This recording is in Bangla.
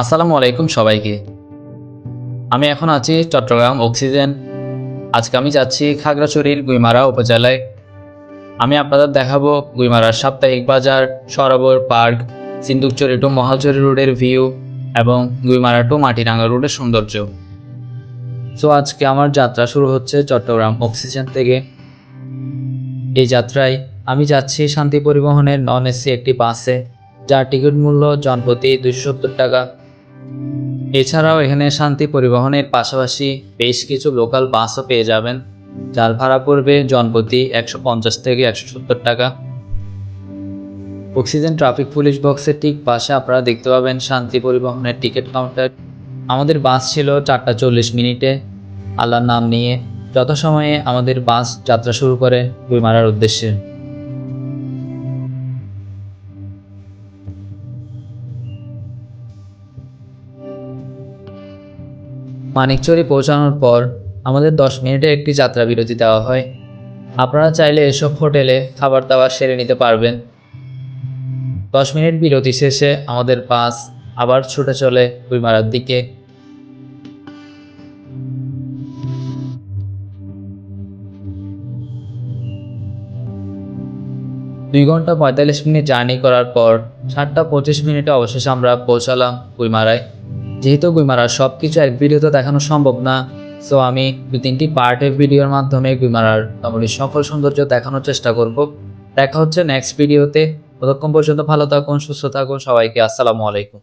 আসসালামু আলাইকুম সবাইকে। আমি এখন আছি চট্টগ্রাম অক্সিজেন। আজকে আমি যাচ্ছি খাগড়াছড়ির গুইমারা উপজেলায়। আমি আপনাদের দেখাবো গুইমারার সাপ্তাহিক বাজার, সরোবর পার্ক সিন্দুকচুরি টু মহালচরি রোডের ভিউ এবং গুইমারা টু মাটিরাঙ্গা রোডের সৌন্দর্য। সো আজকে আমার যাত্রা শুরু হচ্ছে চট্টগ্রাম অক্সিজেন থেকে। এই যাত্রায় আমি যাচ্ছি শান্তি পরিবহনের নন এসি একটি বাসে। যার টিকিট মূল্য জনপ্রতি দুশো সত্তর টাকা। এছাড়াও এখানে শান্তি পরিবহনের পাশাপাশি বেশ কিছু লোকাল বাসও পেয়ে যাবেন। যার ভাড়া পড়বে জনপ্রতি একশো পঞ্চাশ থেকে একশো সত্তর টাকা। অক্সিজেন ট্রাফিক পুলিশ বক্সের ঠিক পাশে আপনারা দেখতে পাবেন শান্তি পরিবহনের টিকিট কাউন্টার। আমাদের বাস ছিল চারটা চল্লিশ মিনিটে। আল্লাহর নাম নিয়ে যথাসময়ে আমাদের বাস যাত্রা শুরু করে গুইমারার উদ্দেশ্যে। মানিকচুরি পৌঁছানোর পর আমাদের দশ মিনিটের একটি যাত্রা বিরতি দেওয়া হয়। আপনারা চাইলে এসব হোটেলে খাবার দাবার সেরে নিতে পারবেন। দশ মিনিট বিরতি শেষে আমাদের বাস আবার ছুটে চলে গুইমারার দিকে। দুই ঘণ্টা পঁয়তাল্লিশ মিনিট জার্নি করার পর সাতটা পঁচিশ মিনিটে অবশেষে আমরা পৌঁছালাম গুইমারায় যেহেতু গুইমারার সব কিছু এক ভিডিওতে দেখানো সম্ভব না সো আমি দু তিনটি পার্টের ভিডিওর মাধ্যমে গুইমারার মোটামুটি সকল সৌন্দর্য দেখানোর চেষ্টা করব। দেখা হচ্ছে নেক্সট ভিডিওতে ততক্ষণ পর্যন্ত ভালো থাকুন, সুস্থ থাকুন, সবাইকে আসসালামু আলাইকুম।